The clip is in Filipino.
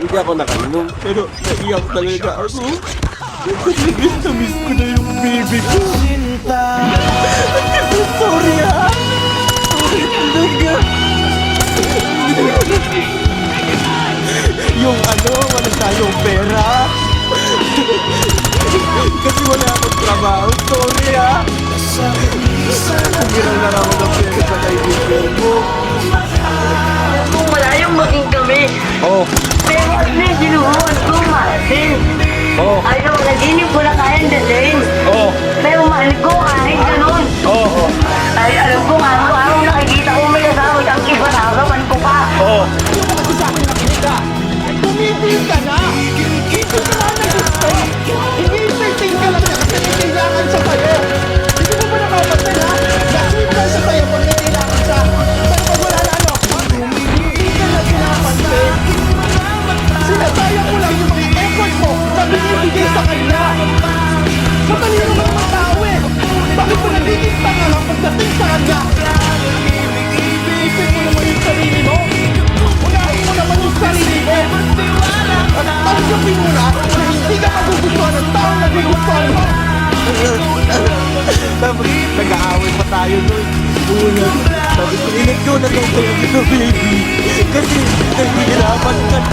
Hindi ako nakainom, pero naiyak talaga ako. Miss na miss ko na yung baby ko. Sorry ha. Sorry talaga. yung ano, wala tayong pera. Kasi wala akong trabaho. Sorry ha. Hindi lang lang ako ng pera sa kaibigan mo. Kung malayong maging kami, Oh, kailangan sa tayo! Hindi mo ba nakapansin ha? Nasweet lang sa tayo pag may kailangan siya! Pero pag wala na ano, hindi ka na pinapansin! Sinasayang mo lang yung mga effort mo na binibigay sa kanya! Tapos nag-aaway pa tayo nun. Una, sabi ko, inig ko na daw kayo dito, baby. Kasi nahihirapan kasi.